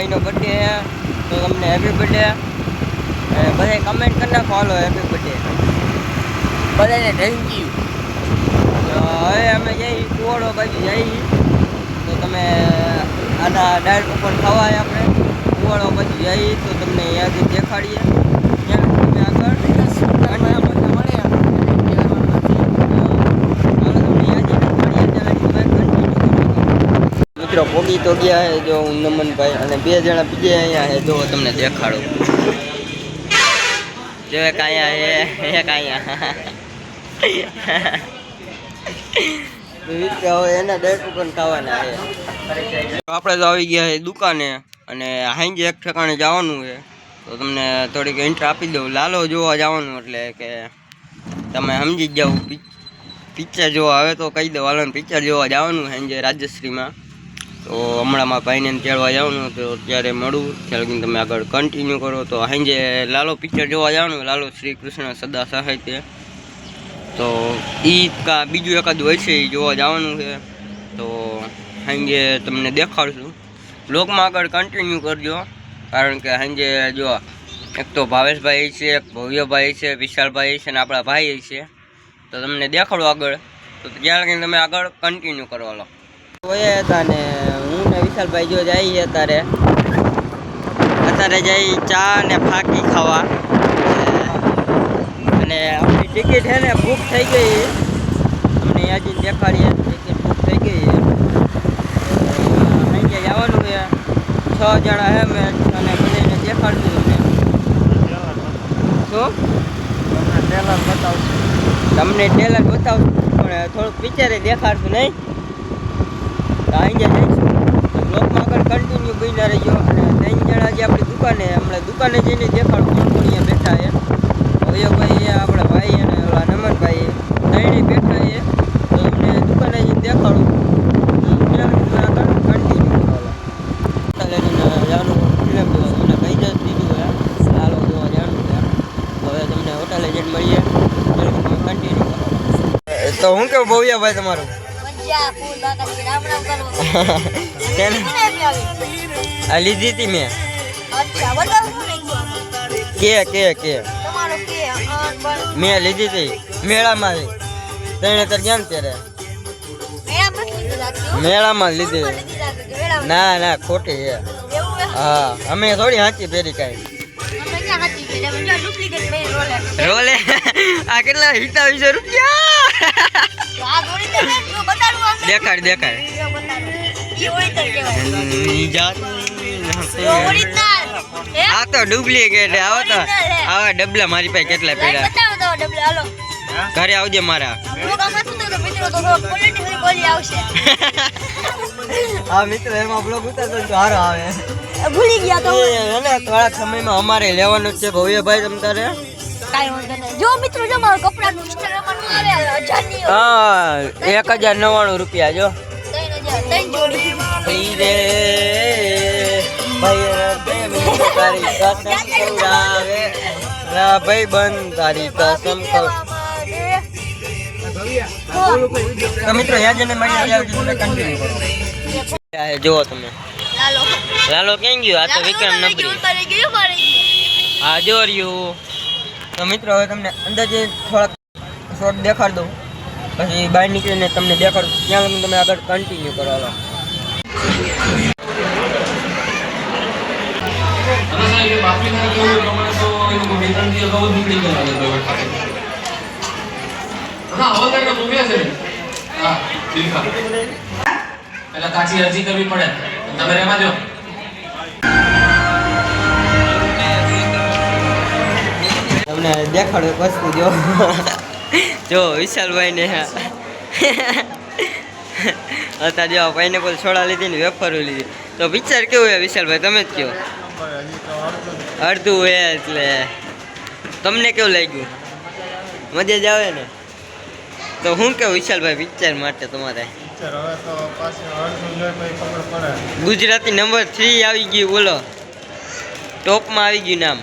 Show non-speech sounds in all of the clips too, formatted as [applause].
ભાઈનો બર્થડે છે, તો તમને હેપી બર્થડે બધા કમેન્ટ કરી નાખો, હાલો હેપી બર્થડે બધાને થેન્ક યુ હવે અમે જઈ, કુવાડો બાજુ જઈ. તો તમે આના ડાયરેક્ટ ઉપર ખવાય આપણે. કુવાડો બાજુ જઈ, તો તમને યાદ દેખાડીએ ત્યાં તમે આગળ મિત્રો પોગી તો ગયા છે જો હું નમનભાઈ અને બે જણા બીજે અહીંયા છે જો તમને દેખાડું. જો એક અહીંયા છે એક અહીંયા. મિત્રો હવે એના ડેટ આપણે તો આવી ગયા છે દુકાને અને હાંજે એક ઠેકાણે જવાનું છે તો તમને થોડીક ઇન્ટર આપી દઉં. લાલો જોવા જવાનું એટલે કે તમે સમજી જાઓ. પિક્ચર જોવા હવે તો કહી દઉં. હાલો પિક્ચર જોવા જવાનું સાંજે રાજશ્રીમાં તો હમણાં મારા ભાઈને તેડવા જવાનું તો ત્યારે મળું. લગીને તમે આગળ કન્ટિન્યુ કરો. તો સાંજે લાલો પિક્ચર જોવા જવાનું. લાલો શ્રી કૃષ્ણ સદા સાહિત્ય. તો એ કા બીજું એકાદ હોય છે એ જોવા જવાનું છે. તો સાંજે તમને દેખાડશું. બ્લોગમાં આગળ કન્ટિન્યુ કરજો. કારણ કે સાંજે જો એક તો ભાવેશભાઈ છે, એક ભવ્યભાઈ છે, વિશાલભાઈ છે, અને આપણા ભાઈ છે. તો તમને દેખાડો આગળ. તો ત્યાં લગીને તમે આગળ કન્ટિન્યુ કરવા લો ઓએ હતા ને હું ને વિશાલભાઈ જો જઈએ અત્યારે. અત્યારે જઈ ચા ને ફાકી ખાવા. અને આપણી ટિકિટ છે ને બુક થઈ ગઈ. તમને યાદી દેખાડીએ. ટિકિટ બુક થઈ ગઈ. અહીં જવાનું છે. છ જણા છે મેં અને બધાને દેખાડશું તમને. શું? તમને ટેલર બતાવશું પણ થોડુંક પિક્ચરે દેખાડશું નહીં? તો અહીં જઈશું બ્લોકમાં આગળ કન્ટિન્યુ બન્યા રહીજો. અને ત્રણ જણા જે આપણી દુકાને, હમણાં દુકાને જઈને દેખાડ કોણ કોણ અહીંયા બેઠા છે. ભૈયાભાઈ આપણા ભાઈ અને ઓલા નમનભાઈ ત્રણેય બેઠા છે. તો અમને દુકાને જઈને દેખાડું. તો હું કેવું, ભવ્યાભાઈ તમારું? [laughs] લીધી હતી મેં. ગયો? કે કે કે. મેં લીધી હતી. મેળામાં તેને તાર ક્યાં ત્યારે? મેળામાં લીધી ના ના ખોટી છે. હા અમે થોડી હાંચી પહેરી કાંઈ. રોલે. [laughs] આ કેટલા સિત્તાવીસો રૂપિયા? ઓરિજિનલ દેખાડ. આ તો ડુપ્લિકેટ આવો તો. આવા ડબલા મારી પાસે કેટલા પડ્યા બતાવો તો ડબલ હાલો. ઘરે આવજે મારા. આ મિત્ર [laughs] એમાં બ્લોગ ઉતારતો સારો આવે. ભૂલી ગયા તો થોડાક સમયમાં અમારે લેવાનું છે ભવ્યભાઈ તમ તારે? કાઈ વાંધો નહીં. જો મિત્રો જો મારું કપડાનું ઇન્સ્ટાગ્રામ આવે હજારની હા એક હજાર નવ્વાણું રૂપિયા જો. ત્રણ હજાર ત્રણ જોડી. રે ભાઈ રે પ્રેમ તારી કસમ ખવડાવે રા ભાઈ બંધ તારી કસમ ખવ તો મિત્રો મળી તમે કન્ટિન્યુ કરો. જુઓ તમે. લાલો. કેમ ગયો? આ તો વિક્રમ નબરી હા જો રહ્યું તો મિત્રો, હવે તમને અંદાજે થોડાક શોર્ટ દેખાડ દઉં. પછી બહાર નીકળીને તમને દેખાડું. ત્યાં લગી તમે આગળ કન્ટિન્યુ કરો, હાલો. કાચી અરજી કરવી પડે. તમે રહેવા દો. તમને દેખાડો એક વસ્તુ જો. [laughs] જો વિશાલભાઈ ને [laughs] અત્યારે જો પાઇનેપલ છોડા લીધી ને વેફરો લીધી. તો પિક્ચર કેવું છે વિશાલભાઈ તમે જ કહો. અડધું હે એટલે. તમને કેવું લાગ્યું? મજા જ આવે ને? તો હું કેવું વિશાલભાઈ પિક્ચર માટે તમારે. ગુજરાતી નંબર થ્રી આવી ગયું બોલો. ટોપમાં આવી ગયું નામ.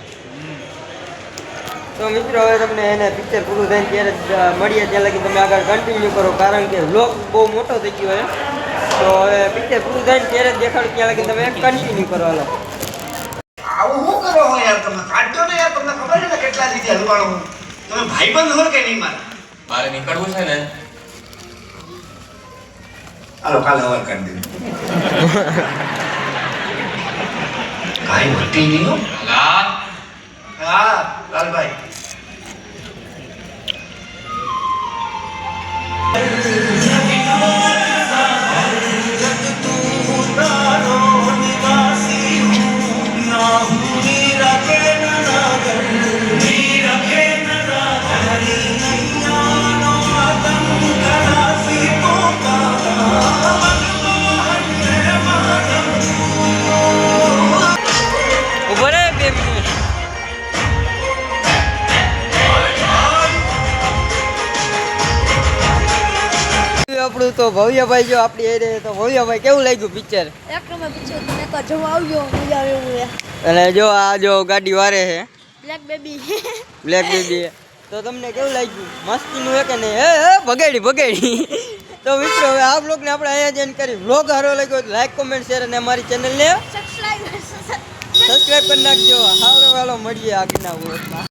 તો મિત્રો હવે તમને એને પિક્ચર પૂરું થઈને ત્યારે મળીએ ત્યાં લગી તમે આગળ કન્ટિન્યુ કરો કારણ કે લોક બહુ મોટો થઈ ગયો હોય તો હવે પિક્ચર પૂરું થઈને ત્યારે દેખાડું ત્યાં લગી તમે કન્ટિન્યુ કરો હાલો. આવું શું કરો હો યાર તમે કાઢજો ને યાર તમને ખબર છે ને કેટલા લીધે હલવાણું તમે ભાઈબંધ હો કે નહીં મારા? મારે નીકળવું છે ને. હાલો કાલે હવાર કરી દીધું કાંઈ [laughs] મટી નહીં હા. હા લાલભાઈ. આપણું તો ભવ્યભાઈ જો આપણી એરે તો ભવ્યભાઈ કેવું લાગ્યું પિક્ચર એક નંબર પિક્ચર તમે તો જો આવજો મજા આવે એવું અને જો આ જો ગાડી વારે છે. બ્લેક બેબી બ્લેક બેબી તો તમને કેવું લાગ્યું? મસ્તીનું હે કે નહીં? હે હે ભગાડી ભગાડી. તો મિત્રો હવે આ બ્લોગને આપણે અહીંયા જઈને કરી બ્લોગ સારો લાગ્યો લાઈક કોમેન્ટ શેર અને અમારી ચેનલને સબસ્ક્રાઇબ સબસ્ક્રાઈબ કરી નાખજો. હાલો હાલો મળીએ આગળના બ્લોગમાં